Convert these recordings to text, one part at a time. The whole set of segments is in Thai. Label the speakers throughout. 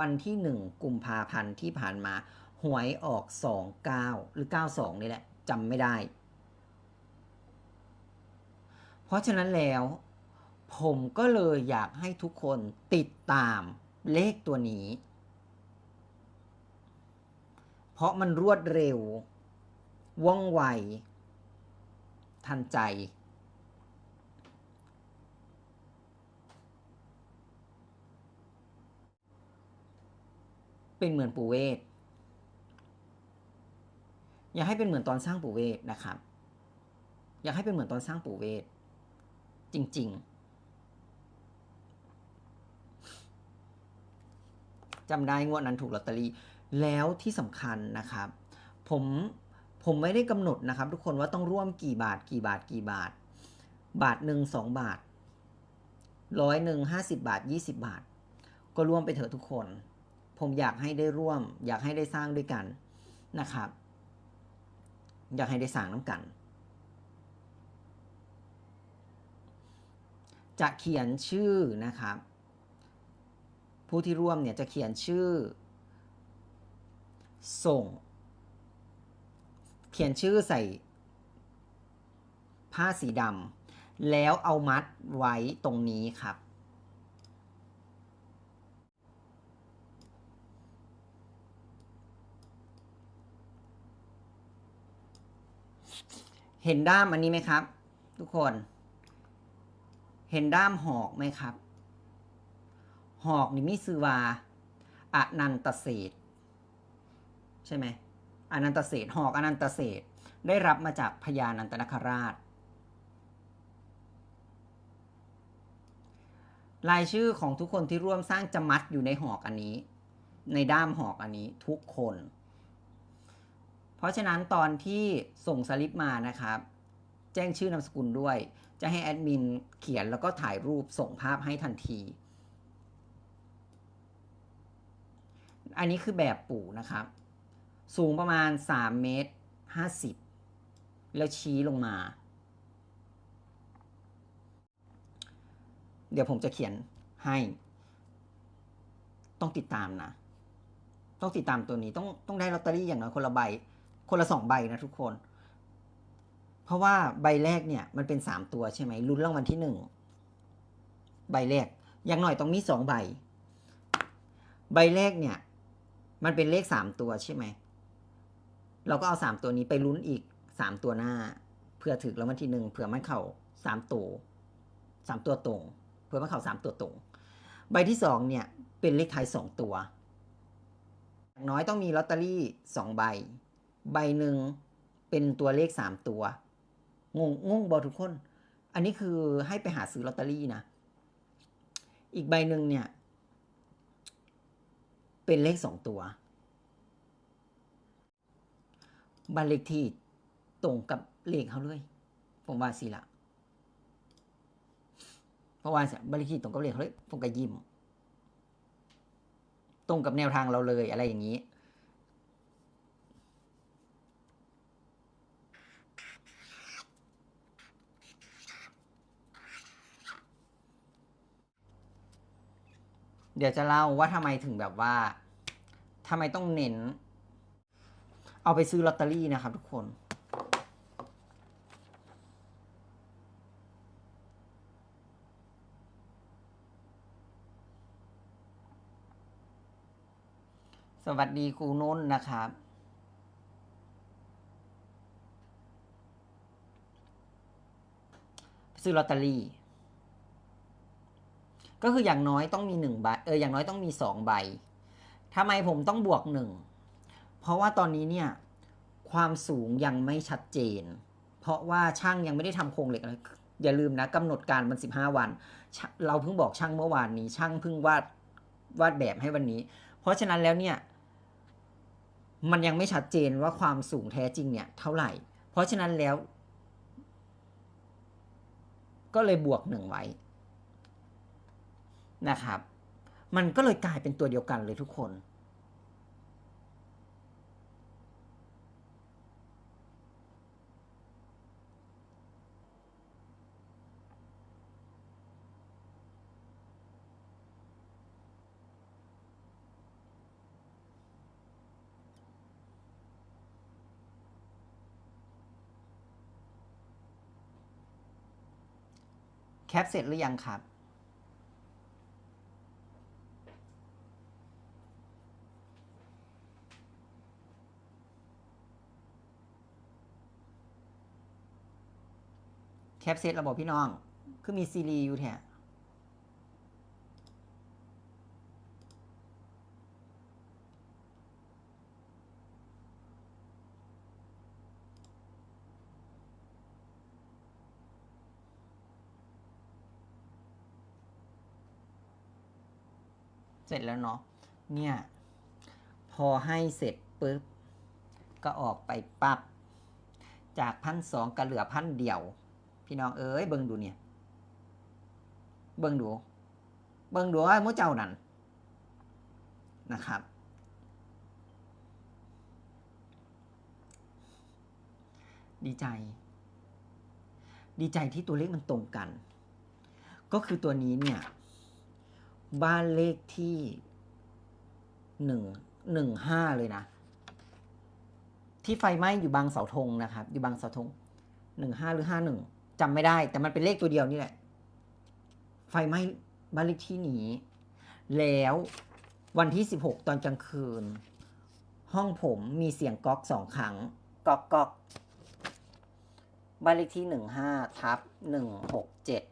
Speaker 1: วันที่หนึ่งกุมภาพันธ์ที่ผ่านมาหวยออกสองเก้าหรือเก้าสองนี่แหละจำไม่ได้ เพราะฉะนั้นแล้ว ผมก็เลยอยากให้ทุกคนติดตามเลขตัวนี้ เพราะมันรวดเร็วว่องไว ทันใจ เป็นเหมือนปู่เวทอยากให้เป็นเหมือนตอนสร้างปู่เวทนะครับ อยากให้เป็นเหมือนตอนสร้างปู่เวทจริง ๆจำได้งวดนั้นถูกลอตเตอรี่แล้วที่สำคัญนะครับ ผมผมไม่ได้กำหนดนะครับ ทุกคนว่าต้องร่วมกี่บาทกี่บาทกี่บาท บาทหนึ่งสองบาทร้อยหนึ่งห้าสิบาทยี่สิบาท ก็ร่วมไปเถอะทุกคน ผมอยากให้ได้ร่วม อยากให้ได้สร้างด้วยกันนะครับ อยากให้ได้สร้างน้ำกัน จะเขียนชื่อนะครับ ผู้ที่ร่วมเนี่ยจะเขียนชื่อ ส่ง เขียนชื่อใส่ ผ้าสีดำแล้วเอามัดไว้ตรงนี้ครับ เห็นด้ามอันนี้ไหมครับ ทุกคน เห็นด้ามหอกไหมครับ หอกนี่มิซือวาอนันตเศษใช่ไหมอนันตเศษหอกอนันตเศษได้รับมาจากพญานันตนคราช รายชื่อของทุกคนที่ร่วมสร้างจะมัดอยู่ในหอกอันนี้ ในด้ามหอกอันนี้ทุกคน เพราะฉะนั้นตอนที่ส่งสลิปมานะครับ แจ้งชื่อนามสกุลด้วย จะให้แอดมินเขียนแล้วก็ถ่ายรูปส่งภาพให้ทันที อันนี้คือแบบปู่นะครับ สูงประมาณ 3 เมตร 50 แล้วชี้ลงมา เดี๋ยวผมจะเขียนให้ ต้องติดตามนะต้องติดตามตัวนี้ต้องต้องได้ลอตเตอรี่อย่างน้อยคนละใบ คนละสองใบนะทุกคน เพราะว่าใบแรกเนี่ยมันเป็นสามตัวใช่ไหมลุ้นรางวัลที่หนึ่งใบแรกอย่างหน่อยต้องมีสองใบ ใบแรกเนี่ย มันเป็นเลขสามตัวใช่ไหมเราก็เอาสามตัวนี้ไปลุ้นอีกสามตัวหน้าเพื่อถึกรางวัลที่หนึ่งเผื่อมันเข่าสามตัวสามตัวตรงเผื่อมันเข่าสามตัวตรง ใบที่สองเนี่ยเป็นเลขไทายสองตัวอย่างน้อยต้องมีลอตเตอรี่สองใบ ใบหนึ่งเป็นตัวเลขสามตัว งงงงบอทุกคน อันนี้คือให้ไปหาซื้อลอตเตอรี่นะ อีกใบหนึ่งเนี่ย เป็นเลขสองตัวบ้านเลขที่ตรงกับเลขเขาเลย ผมว่าสิละเพราะว่าเสียบ้านเลขที่ตรงกับเลขเขาเลยผมก็ยิ้ม ตรงกับแนวทางเราเลยอะไรอย่างนี้ เดี๋ยวจะเล่าว่าทำไมถึงแบบว่าทำไมต้องเน้น เอาไปซื้อลอตเตอรี่นะครับทุกคนสวัสดีครูนุ่นนะครับ ซื้อลอตเตอรี่ ก็คืออย่างน้อยต้องมีหนึ่งใบเอออย่างน้อยต้องมีสองใบทำไมผมต้องบวกหนึ่งเพราะว่าตอนนี้เนี่ยความสูงยังไม่ชัดเจน เพราะว่าช่างยังไม่ได้ทำโครงเหล็กเลยอย่าลืมนะกำหนดการมันสิบห้าวัน เราเพิ่งบอกช่างเมื่อวานนี้ ช่างเพิ่งวาดวาดแบบให้วันนี้ เพราะฉะนั้นแล้วเนี่ย มันยังไม่ชัดเจนว่าความสูงแท้จริงเนี่ยเท่าไหร่ เพราะฉะนั้นแล้ว ก็เลยบวกหนึ่งไว้ นะครับ มันก็เลยกลายเป็นตัวเดียวกันเลยทุกคน แคปเสร็จหรือยังครับ แคปเซตระบบพี่น้อง คือมีซีรีส์อยู่แท้เสร็จแล้วเนาะ เนี่ย พอให้เสร็จปุ๊บ ก็ออกไปปับ๊บ จากพันสองก็เหลือพันเดียว พี่น้องเอ้ยเบิ่งดูเนี่ย เบิ่งดู เบิ่งดูว่ามุเจ้านั่นนะครับ ดีใจ ดีใจที่ตัวเลขมันตรงกัน ก็คือตัวนี้เนี่ย บ้านเลขที่หนึ่งหนึ่งห้าเลยนะ ที่ไฟไหม้อยู่บางเสาธงนะครับ อยู่บางเสาธงหนึ่งห้าหรือห้าหนึ่ง จำไม่ได้ แต่มันเป็นเลขตัวเดียวนี่แหละ ไฟไหม้บ้านเลขที่นี้ แล้ววันที่สิบหกตอนกลางคืน ห้องผมมีเสียงก๊อกสองครั้งก๊อกก๊อกบ้านเลขที่หนึ่งห้าทับหนึ่งหกเจ็ด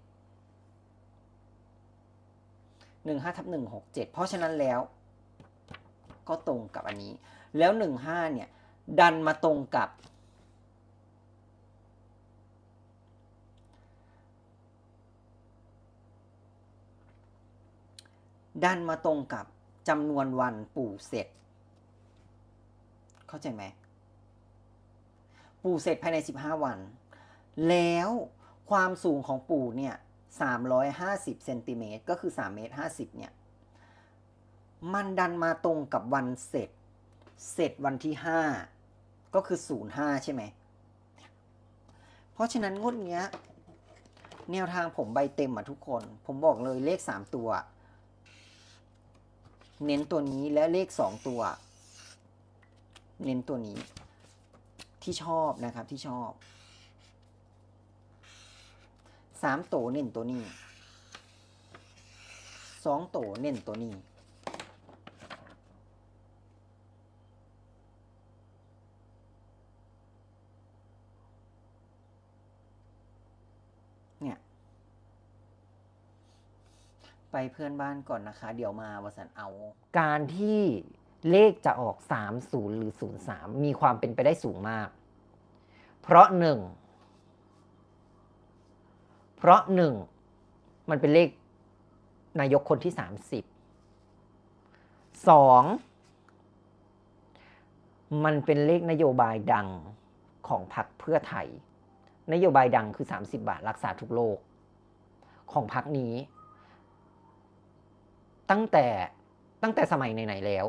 Speaker 1: หนึ่งห้าทับหนึ่งหกเจ็ดเพราะฉะนั้นแล้วก็ตรงกับอันนี้ แล้วหนึ่งห้าเนี่ย ดันมาตรงกับ ดันมาตรงกับจำนวนวันปู่เสร็จ เข้าใจไหม ปู่เสร็จภายใน 15 วัน แล้วความสูงของปู่เนี่ย 350เซนติเมตรก็คือ3เมตร50เนี่ย มันดันมาตรงกับวันเสร็จ เสร็จวันที่ 5 ก็คือ 05 ใช่ไหม เพราะฉะนั้นงวดเนี้ย แนวทางผมใบเต็มอะทุกคน ผมบอกเลยเลข 3 ตัว เน้นตัวนี้และเลข 2 ตัว เน้นตัวนี้ ที่ชอบนะครับที่ชอบสามโตเน้นตัวนี้สองโตเน้นตัวนี้ เนี่ย ไป เพื่อนบ้านก่อนนะคะ เดี๋ยวมาวสันเอา การที่เลขจะออก 30 หรือ 03 มีความเป็นไปได้สูงมาก เพราะหนึ่งเพราะหนึ่งมันเป็นเลขนายกคนที่ 30สองมันเป็นเลขนโยบายดังของพรรคเพื่อไทย นโยบายดังคือ 30 บาทรักษาทุกโรคของพรรคนี้ ตั้งแต่ตั้งแต่สมัยไหนๆแล้ว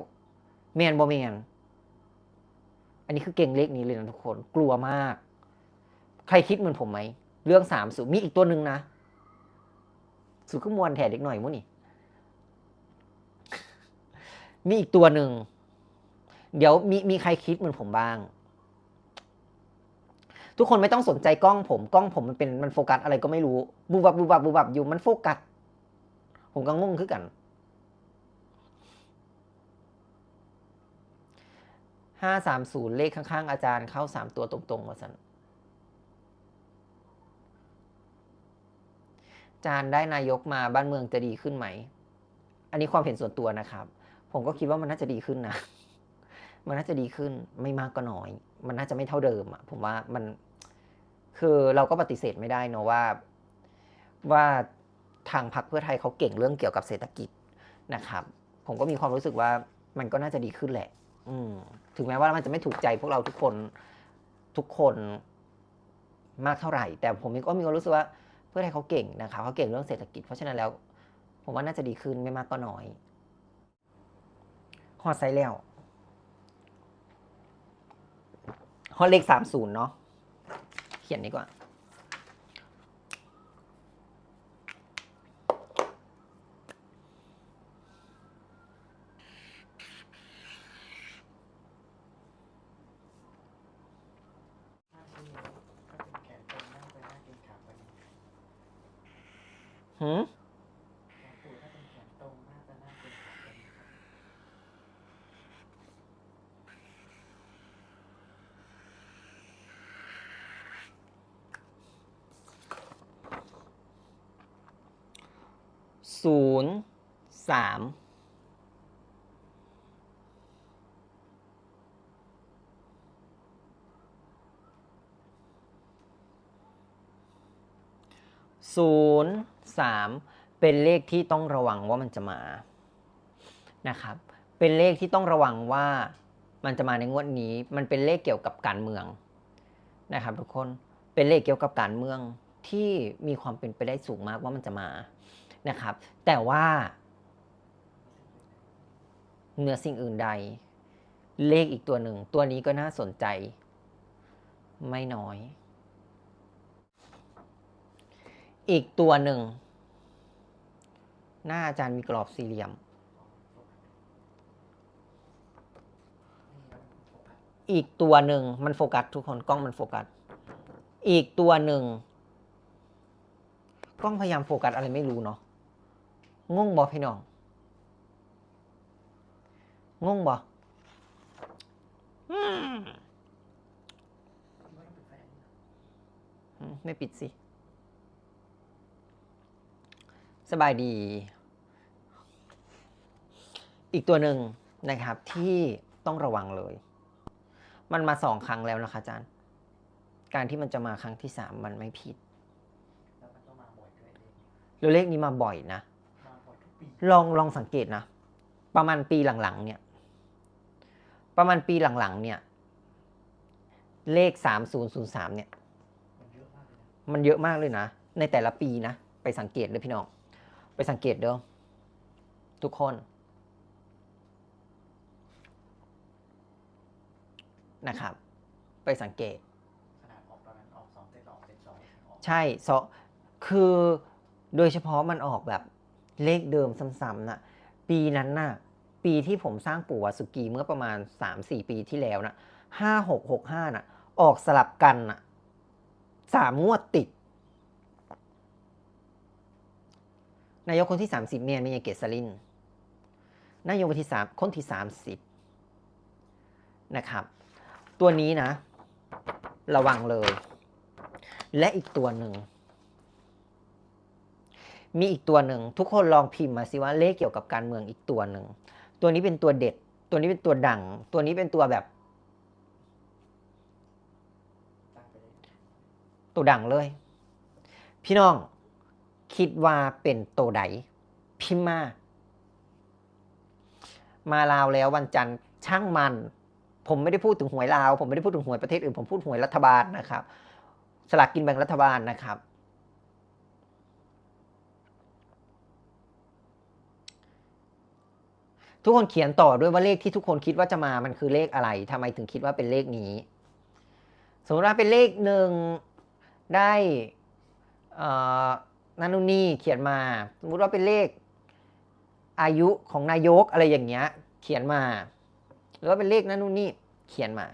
Speaker 1: เมนบอเมนอันนี้คือเก่งเลขนี้เลยนะทุกคนกลัวมาก ใครคิดเหมือนผมไหม เรื่องสามสูมีอีกตัวหนึ่งนะสุขมวลแถเด็กหน่อยมุนี่ มีอีกตัวหนึ่ง เดี๋ยวมีมีใครคิดเหมือนผมบ้าง ทุกคนไม่ต้องสนใจกล้องผม กล้องผมมันเป็นมันโฟกัสอะไรก็ไม่รู้ บูบับบูบับบูบับอยู่มันโฟกัส ผมก็งงคือกัน ห้าสามศูนย์เลขข้างๆ อาจารย์เข้าสามตัวตรงๆมาสันอาจารย์ได้นายกมาบ้านเมืองจะดีขึ้นไหม อันนี้ความเห็นส่วนตัวนะครับ ผมก็คิดว่ามันน่าจะดีขึ้นนะ มันน่าจะดีขึ้นไม่มากก็น้อย มันน่าจะไม่เท่าเดิมอะผมว่ามัน คือเราก็ปฏิเสธไม่ได้เนะว่า ว่าทางพรรคเพื่อไทยเขาเก่งเรื่องเกี่ยวกับเศรษฐกิจนะครับ ผมก็มีความรู้สึกว่ามันก็น่าจะดีขึ้นแหละ อืม ถึงแม้ว่ามันจะไม่ถูกใจพวกเราทุกคนทุกคนมากเท่าไหร่ แต่ผมก็มีความรู้สึกว่าเพื่อไทยเขาเก่งนะครับเขาเก่งเรื่องเศรษฐกิจ เพราะฉะนั้นแล้ว ผมว่าน่าจะดีขึ้นไม่มากก็น้อยฮอดไซแล้วฮอดเลขสามศูนย์เนาะเขียนดีกว่า
Speaker 2: ถ้าเป็นก็เป็นแขนตรงนั่งไปหน้ากินขาไป
Speaker 1: หืม
Speaker 2: หลวงปู่ถ้าเป็นเขียนตรงน่าจะน่าเป็นของเป็นค หืม
Speaker 1: ศูนย์สาม ศูนย์สามเป็นเลขที่ต้องระวังว่ามันจะมานะครับ เป็นเลขที่ต้องระวังว่ามันจะมาในงวดนี้ มันเป็นเลขเกี่ยวกับการเมืองนะครับ ทุกคนเป็นเลขเกี่ยวกับการเมืองที่มีความเป็นไปได้สูงมากว่ามันจะมานะครับ แต่ว่าเหนือสิ่งอื่นใด เลขอีกตัวหนึ่ง ตัวนี้ก็น่าสนใจ ไม่น้อย อีกตัวหนึ่ง หน้าอาจารย์มีกรอบสี่เหลี่ยม อีกตัวหนึ่งมันโฟกัสทุกคนกล้องมันโฟกัส อีกตัวหนึ่งกล้องพยายามโฟกัสอะไรไม่รู้เนาะงงบอพี่น้องงงบอ
Speaker 2: ไม่ปิด
Speaker 1: สิ สบายดี อีกตัวหนึ่งนะครับที่ต้องระวังเลย มันมาสองครั้งแล้วนะคะอาจารย์ การที่มันจะมาครั้งที่สามมันไม่ผิด
Speaker 2: แล้วมันต้องมาบ่อยด้วยเอง
Speaker 1: แล้วเลขนี้มาบ่อยนะ
Speaker 2: มาบ่อยทุกปี
Speaker 1: ลองลองสังเกตนะ ประมาณปีหลังๆ เนี่ย ประมาณปีหลังๆ เนี่ย เลขสามศูนย์ศูนย์สามเนี่ย
Speaker 2: มันเยอะมากเลยนะ
Speaker 1: มันเยอะมากเลยนะในแต่ละปีนะ ไปสังเกตเลยพี่น้อง ไปสังเกตเด้อทุกคนนะครับ ไปสังเกต
Speaker 2: ขนาดออกตอนนั้นออกสองเจ็ดสองเจ็ดสองออก
Speaker 1: ใช่ซอคือโดยเฉพาะมันออกแบบเลขเดิมซ้ำๆนะปีนั้นน่ะปีที่ผมสร้างปู่วาสุกีเมื่อประมาณ 3-4 ปีที่แล้วนะห้าหกหกห้าน่ะออกสลับกันน่ะสามงวดติด นายกคนที่ 30 เมียมีเกษลิน นายกคนที่สามคนที่ 30 นะครับ ตัวนี้นะ ระวังเลย และอีกตัวหนึ่ง มีอีกตัวหนึ่ง ทุกคนลองพิมพ์มาสิว่าเลขเกี่ยวกับการเมืองอีกตัวหนึ่ง ตัวนี้เป็นตัวเด็ด ตัวนี้เป็นตัวดัง ตัวนี้เป็นตัวแบบ
Speaker 2: ตั
Speaker 1: วดังเลย พี่น้อง คิดว่าเป็นตัวใดพิมมามาลาวแล้ววันจันทร์ช่างมัน ผมไม่ได้พูดถึงหวยลาว ผมไม่ได้พูดถึงหวยประเทศอื่น ผมพูดหวยรัฐบาลนะครับ สลากกินแบ่งรัฐบาลนะครับ ทุกคนเขียนต่อด้วยว่าเลขที่ทุกคนคิดว่าจะมามันคือเลขอะไรทำไมถึงคิดว่าเป็นเลขนี้ สมมติว่าเป็นเลขหนึ่งได้อ่อ นันนุนนี่เขียนมา สมมติว่าเป็นเลขอายุของนายกอะไรอย่างเงี้ย เขียนมา หรือว่าเป็นเลขนันนุนนี่เขียนมา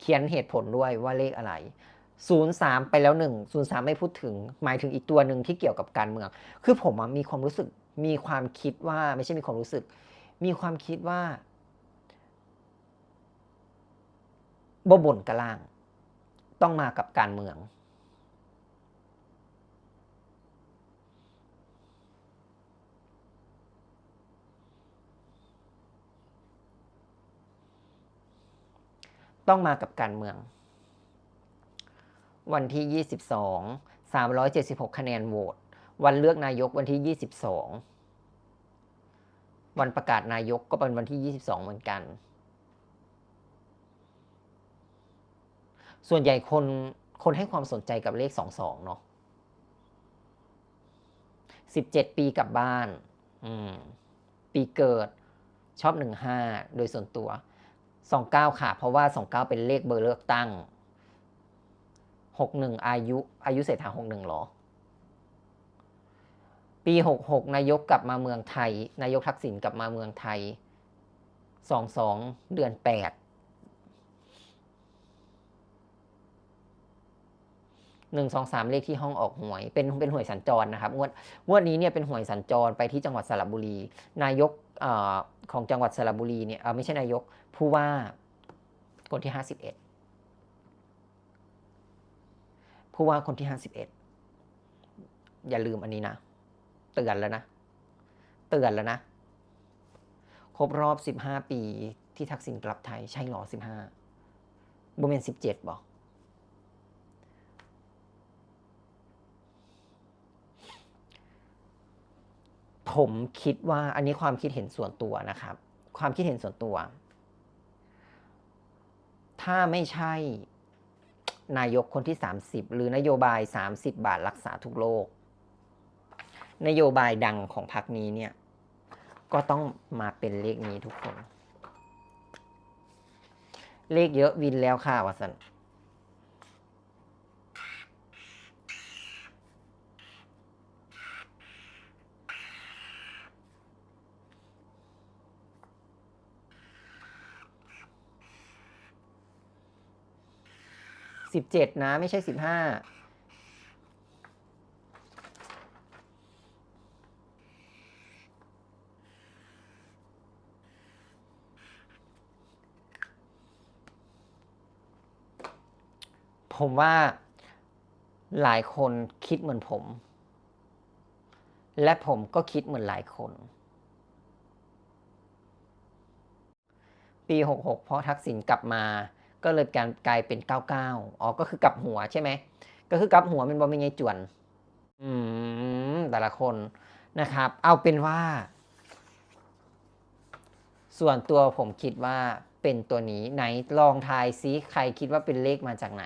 Speaker 1: เขียนเหตุผลด้วยว่าเลขอะไร03 ไปแล้วหนึ่ง03 ไม่พูดถึง หมายถึงอีกตัวหนึ่งที่เกี่ยวกับการเมือง คือผมมีความรู้สึกมีความคิดว่าไม่ใช่มีความรู้สึก มีความคิดว่าบบ่นกระล่าง ต้องมากับการเมือง ต้องมากับการเมือง วันที่ 22 376 คะแนนโหวตวันเลือกนายกวันที่ 22 วันประกาศนายกก็เป็นวันที่ 22 เหมือนกัน ส่วนใหญ่คนคนให้ความสนใจกับเลขสองสองเนาะสิบเจ็ดปีกลับบ้านปีเกิดชอบหนึ่งห้าโดยส่วนตัวสองเก้าค่ะ เพราะว่าสองเก้าเป็นเลขเบอร์เลือกตั้งหกหนึ่งอายุ อายุเศรษฐาหกหนึ่งหรอ ปีหกหกนายกกลับมาเมืองไทย นายกทักษิณกลับมาเมืองไทยสองสองเดือนแปด หนึ่งสองสามเลขที่ห้องออกหวย เป็นเป็นหวยสัญจรนะครับงวดงวดนี้เนี่ยเป็นหวยสัญจรไปที่จังหวัดสระบุรี นายกอของจังหวัดสระบุรีเนี่ยไม่ใช่นายกผู้ว่าคนที่ห้าสิบเอ็ดผู้ว่าคนที่ห้าสิบเอ็ดอย่าลืมอันนี้นะ เตือนแล้วนะ เตือนแล้วนะ ครบรอบสิบห้าปีที่ทักษิณกลับไทย ใช่หรอสิบห้าบ่เป็จ็ดบอก ผมคิดว่าอันนี้ความคิดเห็นส่วนตัวนะครับ ความคิดเห็นส่วนตัว ถ้าไม่ใช่นายกคนที่ 30 หรือนโยบาย 30 บาทรักษาทุกโรคนโยบายดังของพรรคนี้เนี่ย ก็ต้องมาเป็นเลขนี้ทุกคน เลขเยอะวินแล้วค่ะวสัน สิบเจ็ดนะไม่ใช่สิบห้าผมว่าหลายคนคิดเหมือนผม และผมก็คิดเหมือนหลายคน ปี 66 เพราะทักษิณกลับมา ก็เลยการกลายเป็น 99 อ๋อ ก็คือกลับหัวใช่ไหม ก็คือกลับหัวมันบอมีไงจวน อืม แต่ละคนนะครับ เอาเป็นว่า ส่วนตัวผมคิดว่าเป็นตัวนี้ไหนลองทายซิใครคิดว่าเป็นเลขมาจากไหน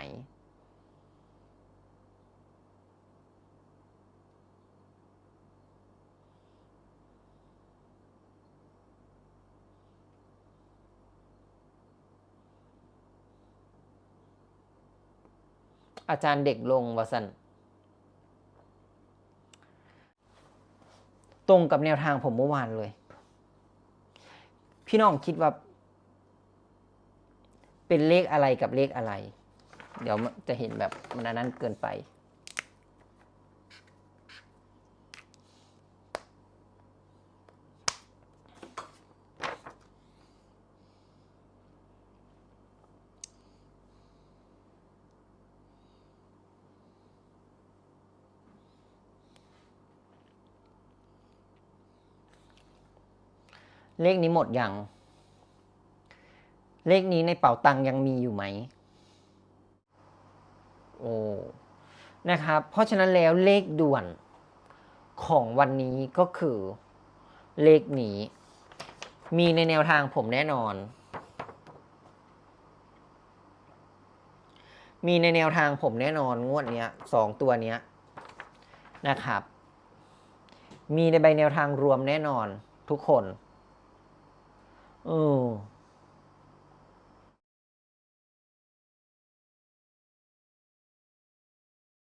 Speaker 1: อาจารย์เด็กลงวสันตรงกับแนวทางผมเมื่อวานเลย พี่น้องคิดว่า เป็นเลขอะไรกับเลขอะไร เดี๋ยวจะเห็นแบบมันอันนั้นเกินไป เลขนี้หมดยัง เลขนี้ในเป๋าตังค์ยังมีอยู่ไหม โอ้ นะครับ เพราะฉะนั้นแล้วเลขด่วนของวันนี้ก็คือเลขนี้ มีในแนวทางผมแน่นอน มีในแนวทางผมแน่นอนงวดเนี้ยสองตัวเนี้ยนะครับ มีในใบแนวทางรวมแน่นอนทุกคน เออ